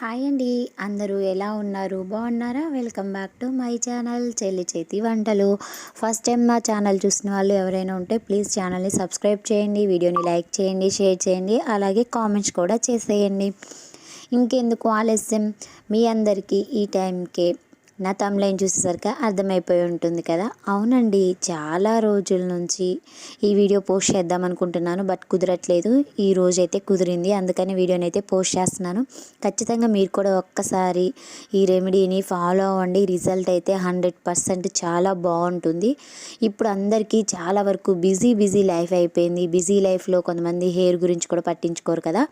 Hi అండి. అందరూ ఎలా ఉన్నారు? బాగున్నారా? Welcome back to my channel Chelli Chethi Vantalu. First time నా ఛానల్ చూసిన వాళ్ళు ఎవరైనా ఉంటే ప్లీజ్ ఛానల్ని సబ్స్క్రైబ్ చేయండి వీడియోని లైక్ చేయండి షేర్ చేయండి అలాగే కామెంట్స్ కూడా చేసేయండి. ఇంకెందుకు ఆలస్యం? మీ అందరికీ ఈ టైంకే నా తమ్లైన్ చూసేసరికి అర్థమైపోయి ఉంటుంది కదా. అవునండి చాలా రోజుల నుంచి ఈ వీడియో పోస్ట్ చేద్దాం అనుకుంటున్నాను బట్ కుదరట్లేదు. ఈ రోజు అయితే కుదిరింది అందుకని వీడియోని అయితే పోస్ట్ చేస్తున్నాను. ఖచ్చితంగా మీరు కూడా ఒక్కసారి ఈ రెమెడీని ఫాలో అవ్వండి. రిజల్ట్ అయితే హండ్రెడ్ పర్సెంట్ చాలా బాగుంటుంది. ఇప్పుడు అందరికీ చాలా వరకు బిజీ బిజీ లైఫ్ అయిపోయింది. బిజీ లైఫ్లో కొంతమంది హెయిర్ గురించి కూడా పట్టించుకోరు కదా.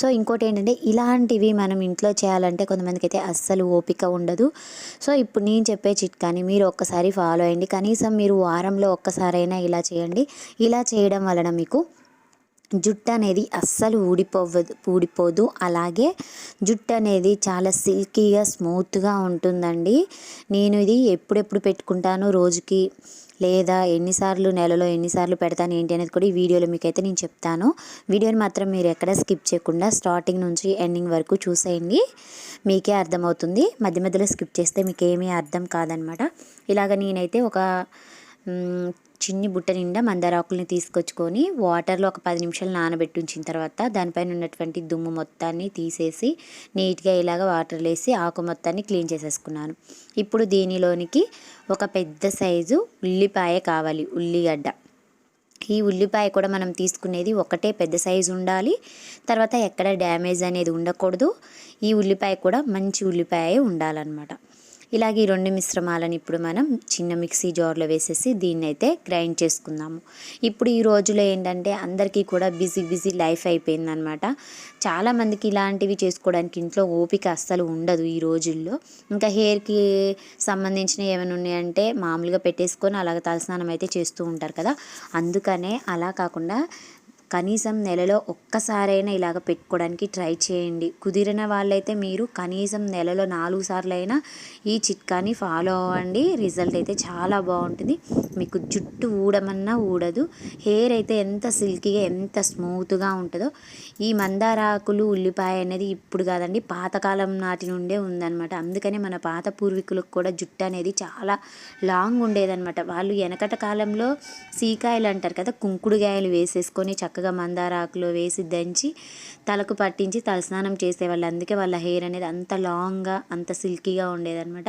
సో ఇంకోటి ఏంటంటే ఇలాంటివి మనం ఇంట్లో చేయాలంటే కొంతమందికి అయితే అస్సలు ఓపిక ఉండదు. సో ఇప్పుడు నేను చెప్పే చిట్కాని మీరు ఒక్కసారి ఫాలో అయ్యండి. కనీసం మీరు వారంలో ఒక్కసారైనా ఇలా చేయండి. ఇలా చేయడం వలన మీకు జుట్టు అనేది అస్సలు ఊడిపోవదు ఊడిపోదు. అలాగే జుట్టు అనేది చాలా సిల్కీగా స్మూత్గా ఉంటుందండి. నేను ఇది ఎప్పుడెప్పుడు పెట్టుకుంటాను రోజుకి లేదా ఎన్నిసార్లు నెలలో ఎన్నిసార్లు పెడతాను ఏంటి అనేది కూడా ఈ వీడియోలో మీకైతే నేను చెప్తాను. వీడియోని మాత్రం మీరు ఎక్కడ స్కిప్ చేయకుండా స్టార్టింగ్ నుంచి ఎండింగ్ వరకు చూసేయండి. మీకే అర్థమవుతుంది. మధ్య మధ్యలో స్కిప్ చేస్తే మీకు ఏమీ అర్థం కాదనమాట. ఇలాగ నేనైతే ఒక చిన్ని బుట్ట నిండా మందారాకుల్ని తీసుకొచ్చుకొని వాటర్లో ఒక పది నిమిషాలు నానబెట్టి ఉంచిన తర్వాత దానిపైన ఉన్నటువంటి దుమ్ము మొత్తాన్ని తీసేసి నీట్గా ఇలాగ వాటర్ వేసి ఆకు మొత్తాన్ని క్లీన్ చేసేసుకున్నాను. ఇప్పుడు దీనిలోనికి ఒక పెద్ద సైజు ఉల్లిపాయ కావాలి ఉల్లిగడ్డ. ఈ ఉల్లిపాయ కూడా మనం తీసుకునేది ఒకటే పెద్ద సైజు ఉండాలి. తర్వాత ఎక్కడ డ్యామేజ్ అనేది ఉండకూడదు. ఈ ఉల్లిపాయ కూడా మంచి ఉల్లిపాయ ఉండాలన్నమాట. ఇలాగే ఈ రెండు మిశ్రమాలను ఇప్పుడు మనం చిన్న మిక్సీ జార్లో వేసేసి దీన్ని అయితే గ్రైండ్ చేసుకుందాము. ఇప్పుడు ఈ రోజులో ఏంటంటే అందరికీ కూడా బిజీ బిజీ లైఫ్ అయిపోయిందనమాట చాలామందికి ఇలాంటివి చేసుకోవడానికి ఇంట్లో ఓపిక అస్సలు ఉండదు ఈ రోజుల్లో. ఇంకా హెయిర్కి సంబంధించిన ఏమైనా ఉన్నాయంటే మామూలుగా పెట్టేసుకొని అలాగ తలస్నానం అయితే చేస్తూ ఉంటారు కదా. అందుకనే అలా కాకుండా కనీసం నెలలో ఒక్కసారైనా ఇలాగ పెట్టుకోవడానికి ట్రై చేయండి. కుదిరిన వాళ్ళైతే మీరు కనీసం నెలలో నాలుగు సార్లు అయినా ఈ చిట్కాని ఫాలో అవ్వండి. రిజల్ట్ అయితే చాలా బాగుంటుంది. మీకు జుట్టు ఊడమన్నా ఊడదు. హెయిర్ అయితే ఎంత సిల్కీగా ఎంత స్మూత్గా ఉంటుందో ఈ మందారాకులు ఉల్లిపాయ అనేది ఇప్పుడు కాదండి పాతకాలం నాటి నుండే ఉందన్నమాట. అందుకనే మన పాత పూర్వీకులకు కూడా జుట్టు అనేది చాలా లాంగ్ ఉండేదన్నమాట. వాళ్ళు వెనకట కాలంలో సీకాయలు అంటారు కదా కుంకుడుగాయలు వేసేసుకొని చక్క చక్కగా మందార ఆకులో వేసి దంచి తలకు పట్టించి తలస్నానం చేసేవాళ్ళు. అందుకే వాళ్ళ హెయిర్ అనేది అంత లాంగ్గా అంత సిల్కీగా ఉండేదన్నమాట.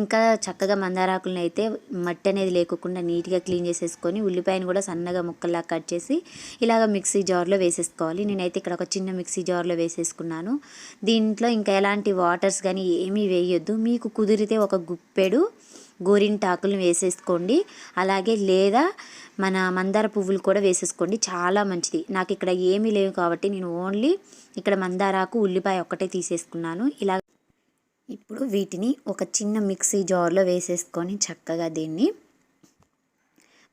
ఇంకా చక్కగా మందారాకులను అయితే మట్టి అనేది లేకుండా నీట్గా క్లీన్ చేసేసుకొని ఉల్లిపాయను కూడా సన్నగా ముక్కల్లా కట్ చేసి ఇలాగ మిక్సీ జార్లో వేసేసుకోవాలి. నేనైతే ఇక్కడ ఒక చిన్న మిక్సీ జార్లో వేసేసుకున్నాను. దీంట్లో ఇంకా ఎలాంటి వాటర్స్ కానీ ఏమీ వేయొద్దు. మీకు కుదిరితే ఒక గుప్పెడు గోరింటాకులను వేసేసుకోండి. అలాగే లేదా మన మందార పువ్వులు కూడా వేసేసుకోండి. చాలా మంచిది. నాకు ఇక్కడ ఏమీ లేవు కాబట్టి నేను ఓన్లీ ఇక్కడ మందారాకు ఉల్లిపాయ ఒక్కటే తీసేసుకున్నాను. ఇలా ఇప్పుడు వీటిని ఒక చిన్న మిక్సీ జార్లో వేసేసుకొని చక్కగా దీన్ని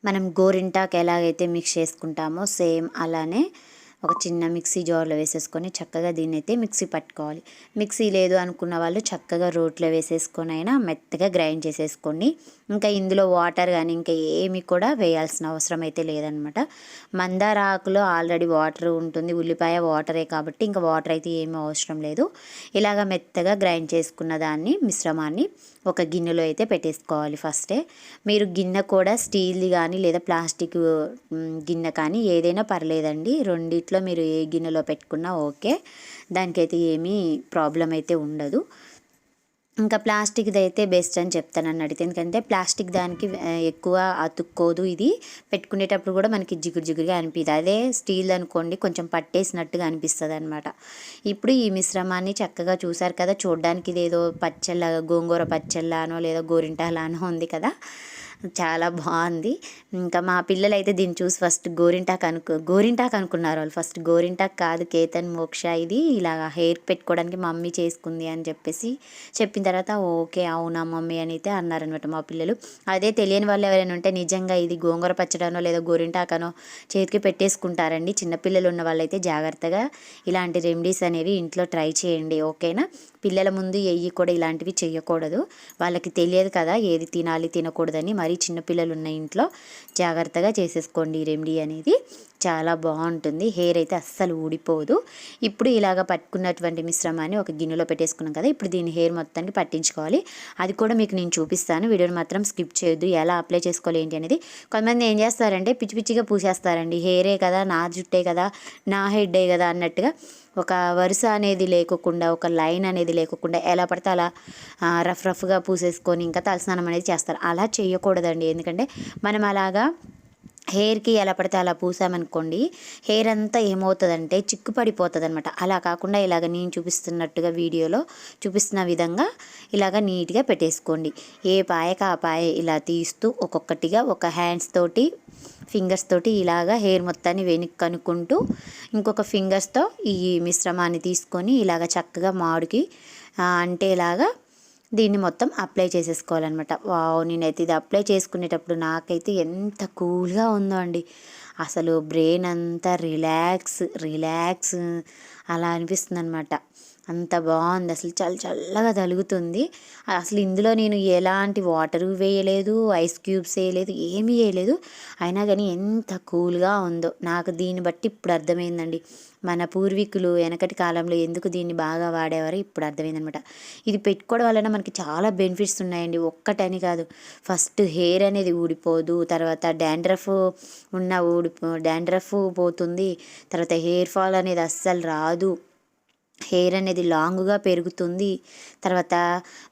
మనం గోరింటాకు ఎలాగైతే మిక్స్ చేసుకుంటామో సేమ్ అలానే ఒక చిన్న మిక్సీ జార్లో వేసేసుకొని చక్కగా దీన్ని అయితే మిక్సీ పట్టుకోవాలి. మిక్సీ లేదు అనుకున్న వాళ్ళు చక్కగా రోట్లో వేసేసుకొని అయినా మెత్తగా గ్రైండ్ చేసేసుకోండి. ఇంకా ఇందులో వాటర్ కానీ ఇంకా ఏమి కూడా వేయాల్సిన అవసరం అయితే లేదనమాట. మందార ఆకులో ఆల్రెడీ వాటర్ ఉంటుంది. ఉల్లిపాయ వాటరే కాబట్టి ఇంకా వాటర్ అయితే ఏమీ అవసరం లేదు. ఇలాగ మెత్తగా గ్రైండ్ చేసుకున్న దాన్ని మిశ్రమాన్ని ఒక గిన్నెలో అయితే పెట్టేసుకోవాలి ఫస్టే. మీరు గిన్నె కూడా స్టీల్ది కానీ లేదా ప్లాస్టిక్ గిన్నె కానీ ఏదైనా పర్లేదండి. రెండిట్లో మీరు ఏ గిన్నెలో పెట్టుకున్నా ఓకే. దానికైతే ఏమీ ప్రాబ్లం అయితే ఉండదు. ఇంకా ప్లాస్టిక్ది అయితే బెస్ట్ అని చెప్తాను అన్నట్టు ఎందుకంటే ప్లాస్టిక్ దానికి ఎక్కువ అతుక్కోదు ఇది. పెట్టుకునేటప్పుడు కూడా మనకి జిగురు జిగురుగా అనిపిస్తుంది అదే స్టీల్ అనుకోండి కొంచెం పట్టేసినట్టుగా అనిపిస్తుంది అనమాట ఇప్పుడు ఈ మిశ్రమాన్ని చక్కగా చూసారు కదా చూడడానికి ఇదేదో పచ్చళ్ళ గోంగూర పచ్చళ్ళానో లేదా గోరింటాలానో ఉంది కదా. చాలా బాగుంది. ఇంకా మా పిల్లలు అయితే దీన్ని చూసి ఫస్ట్ గోరింటాక్ అనుకు గోరింటాక్ అనుకున్నారు వాళ్ళు. ఫస్ట్ గోరింటాక్ కాదు కేతన్ మోక్ష ఇది. ఇలా హెయిర్ పెట్టుకోవడానికి మమ్మీ చేసుకుంది అని చెప్పేసి చెప్పిన తర్వాత ఓకే అవునా మమ్మీ అని అయితే అన్నారనమాట మా పిల్లలు. అదే తెలియని వాళ్ళు ఎవరైనా ఉంటే నిజంగా ఇది గోంగూర పచ్చడనో లేదా గోరింటాకనో చేతికి పెట్టేసుకుంటారండి. చిన్నపిల్లలు ఉన్న వాళ్ళైతే జాగ్రత్తగా ఇలాంటి రెమెడీస్ అనేవి ఇంట్లో ట్రై చేయండి ఓకేనా? పిల్లల ముందు ఎయ్యి కూడా ఇలాంటివి చేయకూడదు వాళ్ళకి తెలియదు కదా ఏది తినాలి తినకూడదని. మరీ చిన్నపిల్లలు ఉన్న ఇంట్లో జాగ్రత్తగా చేసేసుకోండి ఈ రెమెడీ అనేది. చాలా బాగుంటుంది. హెయిర్ అయితే అస్సలు ఊడిపోదు. ఇప్పుడు ఇలాగ పట్టుకున్నటువంటి మిశ్రమాన్ని ఒక గిన్నెలో పెట్టేసుకున్నాం కదా ఇప్పుడు దీని హెయిర్ మొత్తానికి పట్టించుకోవాలి. అది కూడా మీకు నేను చూపిస్తాను. వీడియోని మాత్రం స్కిప్ చేయొద్దు. ఎలా అప్లై చేసుకోవాలి ఏంటి అనేది. కొంతమంది ఏం చేస్తారంటే పిచ్చి పిచ్చిగా పూసేస్తారండి. హెయిరే కదా నా జుట్టే కదా నా హెడ్డే కదా అన్నట్టుగా. ఒక వరుస అనేది లేకోకుండా ఒక లైన్ అనేది లేకోకుండా ఎలా పడితే అలా రఫ్ రఫ్గా పూసేసుకొని ఇంకా తలస్నానం అనేది చేస్తారు. అలా చేయకూడదండి. ఎందుకంటే మనం అలాగా హెయిర్కి ఎలా పడితే అలా పూసామనుకోండి హెయిర్ అంతా ఏమవుతుందంటే చిక్కు పడిపోతుంది అనమాట అలా కాకుండా ఇలాగ నేను చూపిస్తున్నట్టుగా వీడియోలో చూపిస్తున్న విధంగా ఇలాగ నీట్గా పెట్టేసుకోండి. ఏ పాయక ఆ పాయ ఇలా తీస్తూ ఒక్కొక్కటిగా ఒక హ్యాండ్స్ తోటి ఫింగర్స్ తోటి ఇలాగ హెయిర్ మొత్తాన్ని వెనక్కి కనుక్కుంటూ ఇంకొక ఫింగర్స్తో ఈ మిశ్రమాన్ని తీసుకొని ఇలాగ చక్కగా మామిడికి అంటే ఇలాగా దీన్ని మొత్తం అప్లై చేసేసుకోవాలన్నమాట. వావ్ నేనైతే ఇది అప్లై చేసుకునేటప్పుడు నాకైతే ఎంత కూల్గా ఉందో అండి. అసలు బ్రెయిన్ అంతా రిలాక్స్ రిలాక్స్ అలా అనిపిస్తుంది అనమాట అంత బాగుంది. అసలు చాలా చల్లగా తలుగుతుంది. అసలు ఇందులో నేను ఎలాంటి వాటర్ వేయలేదు ఐస్ క్యూబ్స్ వేయలేదు ఏమీ వేయలేదు. అయినా కానీ ఎంత కూల్గా ఉందో. నాకు దీన్ని బట్టి ఇప్పుడు అర్థమైందండి. మన పూర్వీకులు వెనకటి కాలంలో ఎందుకు దీన్ని బాగా వాడేవారో ఇప్పుడు అర్థమైందనమాట. ఇది పెట్టుకోవడం వలన మనకి చాలా బెనిఫిట్స్ ఉన్నాయండి. ఒక్కటని కాదు. ఫస్ట్ హెయిర్ అనేది ఊడిపోదు. తర్వాత డాండ్రఫ్ ఉన్న ఊడిపో డాండ్రఫ్ పోతుంది. తర్వాత హెయిర్ ఫాల్ అనేది అస్సలు రాదు. హెయిర్ అనేది లాంగ్గా పెరుగుతుంది. తర్వాత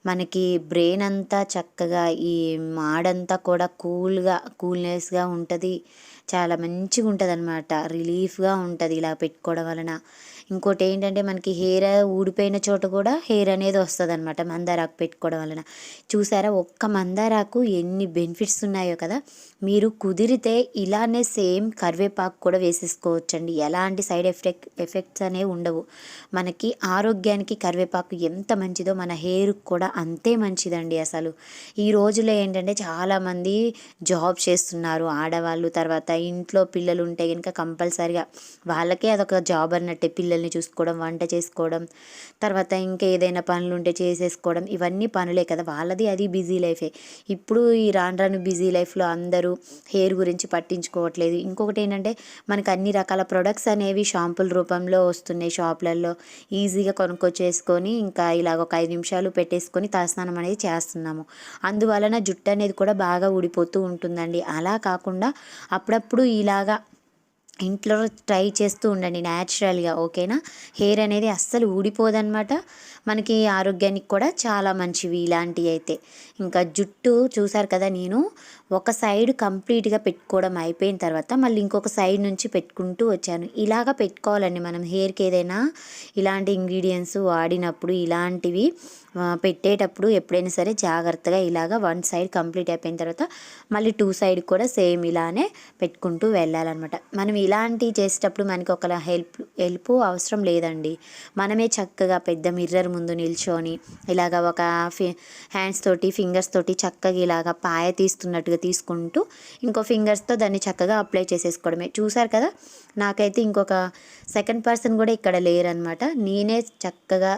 మనకి బ్రెయిన్ అంతా చక్కగా ఈ మాడంతా కూడా కూల్గా కూల్నెస్గా ఉంటుంది. చాలా మంచిగా ఉంటుంది అనమాట రిలీఫ్గా ఉంటుంది ఇలా పెట్టుకోవడం వలన. ఇంకోటి ఏంటంటే మనకి హెయిర్ ఊడిపోయిన చోట కూడా హెయిర్ అనేది వస్తుంది అనమాట మందారాకు పెట్టుకోవడం వలన. చూసారా ఒక్క మందారాకు ఎన్ని బెనిఫిట్స్ ఉన్నాయో కదా. మీరు కుదిరితే ఇలానే సేమ్ కరివేపాకు కూడా వేసేసుకోవచ్చండి. ఎలాంటి సైడ్ ఎఫెక్ట్ ఎఫెక్ట్స్ అనేవి ఉండవు. మనకి ఆరోగ్యానికి కరివేపాకు ఎంత మంచిదో మన హెయిర్కి కూడా అంతే మంచిదండి అసలు. ఈ రోజుల్లో ఏంటంటే చాలామంది జాబ్ చేస్తున్నారు ఆడవాళ్ళు తర్వాత ఇంట్లో పిల్లలు ఉంటే కనుక కంపల్సరిగా వాళ్ళకే అదొక జాబ్ అన్నట్టే పిల్లలు పిల్లల్ని చూసుకోవడం వంట చేసుకోవడం తర్వాత ఇంకా ఏదైనా పనులు ఉంటే చేసేసుకోవడం ఇవన్నీ పనులే కదా. వాళ్ళది అది బిజీ లైఫే. ఇప్పుడు ఈ రాను రాను బిజీ లైఫ్లో అందరూ హెయిర్ గురించి పట్టించుకోవట్లేదు. ఇంకొకటి ఏంటంటే మనకు అన్ని రకాల ప్రొడక్ట్స్ అనేవి షాంపుల రూపంలో వస్తున్నాయి షాపులలో ఈజీగా కొనుక్కొచ్చేసుకొని ఇంకా ఇలాగ ఒక ఐదు నిమిషాలు పెట్టేసుకొని తలస్నానం అనేది చేస్తున్నాము. అందువలన జుట్టు అనేది కూడా బాగా ఊడిపోతూ ఉంటుందండి. అలా కాకుండా అప్పుడప్పుడు ఇలాగా ఇంట్లో ట్రై చేస్తూ ఉండండి న్యాచురల్గా ఓకేనా? హెయిర్ అనేది అస్సలు ఊడిపోదన్నమాట. మనకి ఆరోగ్యానికి కూడా చాలా మంచివి ఇలాంటివి అయితే. ఇంకా జుట్టు చూసారు కదా నేను? ఒక సైడ్ కంప్లీట్గా పెట్టుకోవడం అయిపోయిన తర్వాత మళ్ళీ ఇంకొక సైడ్ నుంచి పెట్టుకుంటూ వచ్చాను. ఇలాగ పెట్టుకోవాలండి మనం. హెయిర్కి ఏదైనా ఇలాంటి ఇంగ్రీడియంట్స్ వాడినప్పుడు ఇలాంటివి పెట్టేటప్పుడు ఎప్పుడైనా సరే జాగ్రత్తగా ఇలాగ వన్ సైడ్ కంప్లీట్ అయిపోయిన తర్వాత మళ్ళీ టూ సైడ్ కూడా సేమ్ ఇలానే పెట్టుకుంటూ వెళ్ళాలన్నమాట. మనం ఇలాంటివి చేసేటప్పుడు మనకి ఒక హెల్ప్ హెల్ప్ అవసరం లేదండి. మనమే చక్కగా పెద్ద మిర్రర్ ముందు నిల్చొని ఇలాగ ఒక ఫి హ్యాండ్స్ తోటి ఫింగర్స్ తోటి చక్కగా ఇలాగ పాయ తీస్తున్నట్టుగా తీసుకుంటూ ఇంకో ఫింగర్స్తో దాన్ని చక్కగా అప్లై చేసేసుకోవడమే. చూసారు కదా? నాకైతే ఇంకొక సెకండ్ పర్సన్ కూడా ఇక్కడ లేరనమాట. నేనే చక్కగా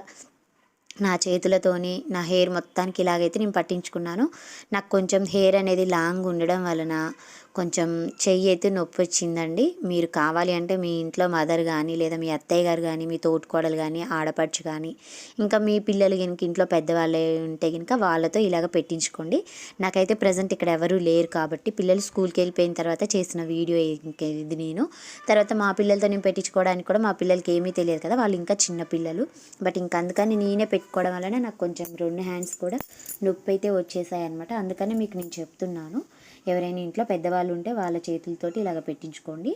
నా చేతులతోని నా హెయిర్ మొత్తానికి ఇలాగైతే నేను పట్టించుకున్నాను. నాకు కొంచెం హెయిర్ అనేది లాంగ్ ఉండడం వలన కొంచెం చెయ్యి అయితే నొప్పి వచ్చిందండి మీరు కావాలి అంటే మీ ఇంట్లో మదర్ కానీ లేదా మీ అత్తయ్య గారు కానీ మీ తోటికోడలు కానీ ఆడపడుచు కానీ ఇంకా మీ పిల్లలు కనుక ఇంట్లో పెద్దవాళ్ళే ఉంటే కనుక వాళ్ళతో ఇలాగ పెట్టించుకోండి. నాకైతే ప్రజెంట్ ఇక్కడ ఎవరూ లేరు కాబట్టి పిల్లలు స్కూల్కి వెళ్ళిపోయిన తర్వాత చేసిన వీడియో ఇది నేను. తర్వాత మా పిల్లలతో నేను పెట్టించుకోవడానికి కూడా మా పిల్లలకి ఏమీ తెలియదు కదా వాళ్ళు ఇంకా చిన్న పిల్లలు. బట్ ఇంకా అందుకని నేనే పెట్టుకోవడం వలన నాకు కొంచెం రెండు హ్యాండ్స్ కూడా నొప్పి అయితే వచ్చేసాయి అనమాట అందుకని మీకు నేను చెప్తున్నాను. ఎవరైనా ఇంట్లో పెద్దవాళ్ళు ఉంటే వాళ్ళ చేతులతోటి ఇలాగ పెట్టించుకోండి.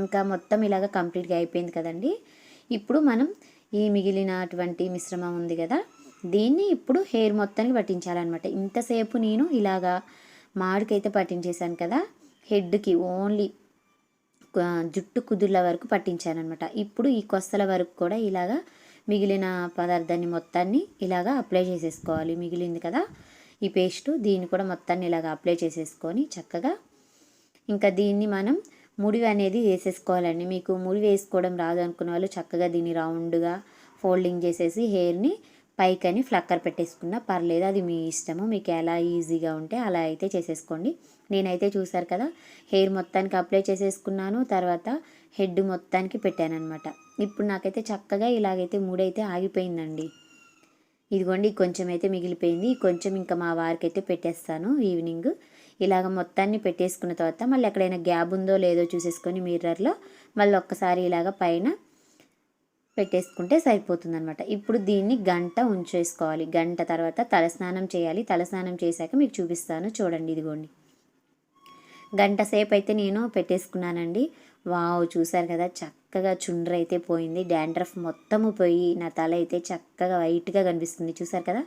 ఇంకా మొత్తం ఇలాగ కంప్లీట్గా అయిపోయింది కదండి. ఇప్పుడు మనం ఈ మిగిలినటువంటి మిశ్రమం ఉంది కదా దీన్ని ఇప్పుడు హెయిర్ మొత్తానికి పట్టించాలన్నమాట. ఇంతసేపు నేను ఇలాగా మాడికైతే పట్టించేశాను కదా హెడ్కి ఓన్లీ జుట్టు కుదుర్ల వరకు పట్టించానమాట ఇప్పుడు ఈ కొస్తల వరకు కూడా ఇలాగా మిగిలిన పదార్థాన్ని మొత్తాన్ని ఇలాగా అప్లై చేసేసుకోవాలి. మిగిలింది కదా ఈ పేస్ట్ దీన్ని కూడా మొత్తాన్ని ఇలాగ అప్లై చేసేసుకొని చక్కగా ఇంకా దీన్ని మనం ముడివి అనేది వేసేసుకోవాలండి. మీకు ముడి వేసుకోవడం రాదు అనుకున్న వాళ్ళు చక్కగా దీన్ని రౌండ్గా ఫోల్డింగ్ చేసేసి హెయిర్ని పైకని ఫ్లక్కర్ పెట్టేసుకున్నా పర్లేదు అది మీ ఇష్టము. మీకు ఎలా ఈజీగా ఉంటే అలా అయితే చేసేసుకోండి. నేనైతే చూసారు కదా హెయిర్ మొత్తానికి అప్లై చేసేసుకున్నాను తర్వాత హెడ్ మొత్తానికి పెట్టాను అనమాట ఇప్పుడు నాకైతే చక్కగా ఇలాగైతే మూడైతే ఆగిపోయిందండి. ఇదిగోండి కొంచెం అయితే మిగిలిపోయింది. కొంచెం ఇంకా మా వారికి అయితే పెట్టేస్తాను ఈవినింగ్. ఇలాగ మొత్తాన్ని పెట్టేసుకున్న తర్వాత మళ్ళీ ఎక్కడైనా గ్యాప్ ఉందో లేదో చూసేసుకొని మిర్రర్లో మళ్ళీ ఒక్కసారి ఇలాగ పైన పెట్టేసుకుంటే సరిపోతుంది అనమాట ఇప్పుడు దీన్ని గంట ఉంచేసుకోవాలి. గంట తర్వాత తలస్నానం చేయాలి. తలస్నానం చేశాక మీకు చూపిస్తాను. చూడండి ఇదిగోండి. గంట సేపు అయితే నేను పెట్టేసుకున్నానండి. వావ్ చూసారు కదా చక్కగా చుండ్ర అయితే పోయింది. డాండ్రఫ్ మొత్తము పోయి నా తల అయితే చక్కగా వైట్గా కనిపిస్తుంది చూసారు కదా.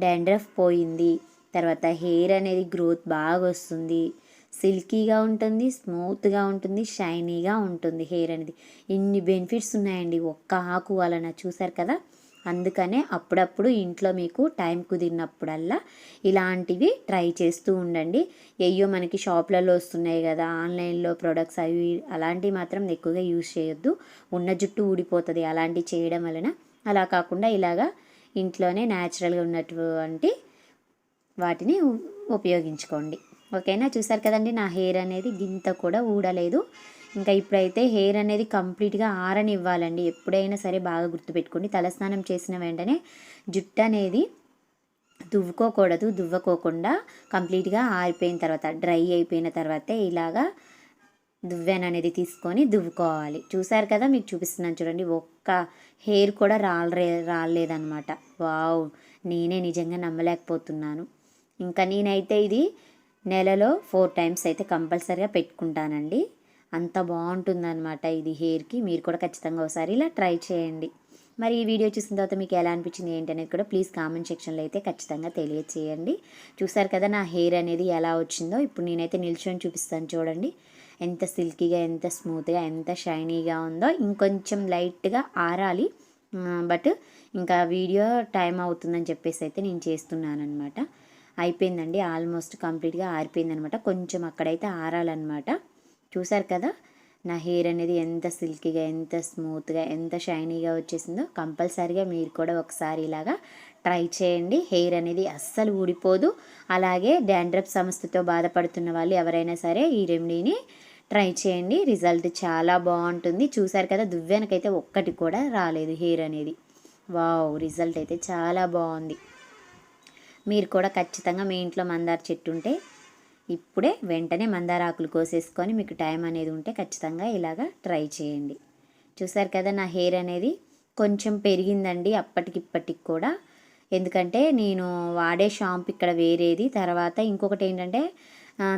డాండ్రఫ్ పోయింది. తర్వాత హెయిర్ అనేది గ్రోత్ బాగా వస్తుంది. సిల్కీగా ఉంటుంది స్మూత్గా ఉంటుంది షైనీగా ఉంటుంది హెయిర్ అనేది. ఇన్ని బెనిఫిట్స్ ఉన్నాయండి ఒక్క ఆకు వలన చూసారు కదా. అందుకనే అప్పుడప్పుడు ఇంట్లో మీకు టైం కుదిరినప్పుడల్లా ఇలాంటివి ట్రై చేస్తూ ఉండండి. అయ్యో మనకి షాప్లలో వస్తున్నాయి కదా ఆన్లైన్లో ప్రొడక్ట్స్ అవి అలాంటివి మాత్రం ఎక్కువగా యూజ్ చేయొద్దు. ఉన్న జుట్టు ఊడిపోతుంది అలాంటివి చేయడం వలన. అలా కాకుండా ఇలాగా ఇంట్లోనే న్యాచురల్గా ఉన్నటువంటి వాటిని ఉపయోగించుకోండి. ఓకేనా? చూసారు కదండి నా హెయిర్ అనేది గింత కూడా ఊడలేదు. ఇంకా ఇప్పుడైతే హెయిర్ అనేది కంప్లీట్గా ఆరనివ్వాలండి. ఎప్పుడైనా సరే బాగా గుర్తుపెట్టుకోండి. తలస్నానం చేసిన వెంటనే జుట్టు అనేది దువ్వుకోకూడదు. దువ్వకోకుండా కంప్లీట్గా ఆరిపోయిన తర్వాత డ్రై అయిపోయిన తర్వాతే ఇలాగా దువ్వెన అనేది తీసుకొని దువ్వుకోవాలి. చూసారు కదా మీకు చూపిస్తున్నాను చూడండి. ఒక్క హెయిర్ కూడా రాలే రాలేదనమాట వావ్! నేనే నిజంగా నమ్మలేకపోతున్నాను. ఇంకా నేనైతే ఇది నెలలో ఫోర్ టైమ్స్ అయితే కంపల్సరీగా పెట్టుకుంటానండి. అంత బాగుంటుందన్నమాట ఇది హెయిర్కి. మీరు కూడా ఖచ్చితంగా ఒకసారి ఇలా ట్రై చేయండి. మరి ఈ వీడియో చూసిన తర్వాత మీకు ఎలా అనిపించింది ఏంటి అనేది కూడా ప్లీజ్ కామెంట్ సెక్షన్లో అయితే ఖచ్చితంగా తెలియచేయండి. చూసారు కదా నా హెయిర్ అనేది ఎలా వచ్చిందో? ఇప్పుడు నేనైతే నిల్చొని చూపిస్తాను చూడండి. ఎంత సిల్కీగా ఎంత స్మూత్గా ఎంత షైనీగా ఉందో. ఇంకొంచెం లైట్గా ఆరాలి. బట్ ఇంకా వీడియో టైం అవుతుందని చెప్పేసి అయితే నేను చేస్తున్నాను అనమాట అయిపోయిందండి. ఆల్మోస్ట్ కంప్లీట్గా ఆరిపోయిందనమాట కొంచెం అక్కడైతే ఆరాలన్నమాట. చూసారు కదా? నా హెయిర్ అనేది ఎంత సిల్కీగా ఎంత స్మూత్గా ఎంత షైనీగా వచ్చేసిందో కంపల్సరీగా మీరు కూడా ఒకసారి ఇలాగా ట్రై చేయండి. హెయిర్ అనేది అస్సలు ఊడిపోదు. అలాగే డాండ్రఫ్ సమస్యతో బాధపడుతున్న వాళ్ళు ఎవరైనా సరే ఈ రెమెడీని ట్రై చేయండి. రిజల్ట్ చాలా బాగుంటుంది. చూసారు కదా? దువ్వెనకైతే ఒక్కటి కూడా రాలేదు హెయిర్ అనేది. వావ్! రిజల్ట్ అయితే చాలా బాగుంది. మీరు కూడా ఖచ్చితంగా మీ ఇంట్లో మందార చెట్టు ఉంటే ఇప్పుడే వెంటనే మందారాకులు కోసేసుకొని మీకు టైం అనేది ఉంటే ఖచ్చితంగా ఇలాగా ట్రై చేయండి. చూసారు కదా నా హెయిర్ అనేది కొంచెం పెరిగిందండి అప్పటికిప్పటికి కూడా. ఎందుకంటే నేను వాడే షాంపు ఇక్కడ వేరేది. తర్వాత ఇంకొకటి ఏంటంటే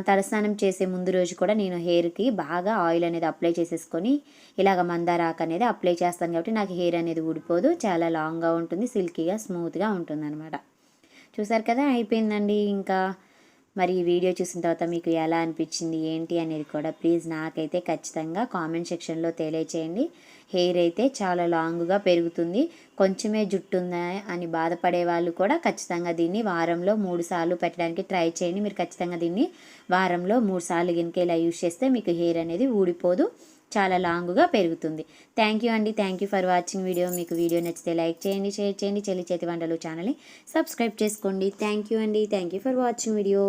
తలస్నానం చేసే ముందు రోజు కూడా నేను హెయిర్కి బాగా ఆయిల్ అనేది అప్లై చేసేసుకొని ఇలాగ మందారాకు అనేది అప్లై చేస్తాను కాబట్టి నాకు హెయిర్ అనేది ఊడిపోదు. చాలా లాంగ్గా ఉంటుంది సిల్కీగా స్మూత్గా ఉంటుంది అనమాట చూసారు కదా అయిపోయిందండి ఇంకా. మరి ఈ వీడియో చూసిన తర్వాత మీకు ఎలా అనిపించింది ఏంటి అనేది కూడా ప్లీజ్ నాకైతే ఖచ్చితంగా కామెంట్ సెక్షన్లో తెలియచేయండి. హెయిర్ అయితే చాలా లాంగ్గా పెరుగుతుంది. కొంచెమే జుట్టు ఉందా అని బాధపడే వాళ్ళు కూడా ఖచ్చితంగా దీన్ని వారంలో మూడు సార్లు పెట్టడానికి ట్రై చేయండి. మీరు ఖచ్చితంగా దీన్ని వారంలో మూడు సార్లు కనుక ఇలా యూజ్ చేస్తే మీకు హెయిర్ అనేది ఊడిపోదు. చాలా లాంగ్గా పెరుగుతుంది. థ్యాంక్ యూ అండి. Thank you for watching video మీకు వీడియో నచ్చితే లైక్ చేయండి షేర్ చేయండి. చెల్లి చేతి వంటలు ఛానల్ని సబ్స్క్రైబ్ చేసుకోండి. థ్యాంక్ యూ అండి. Thank you for watching video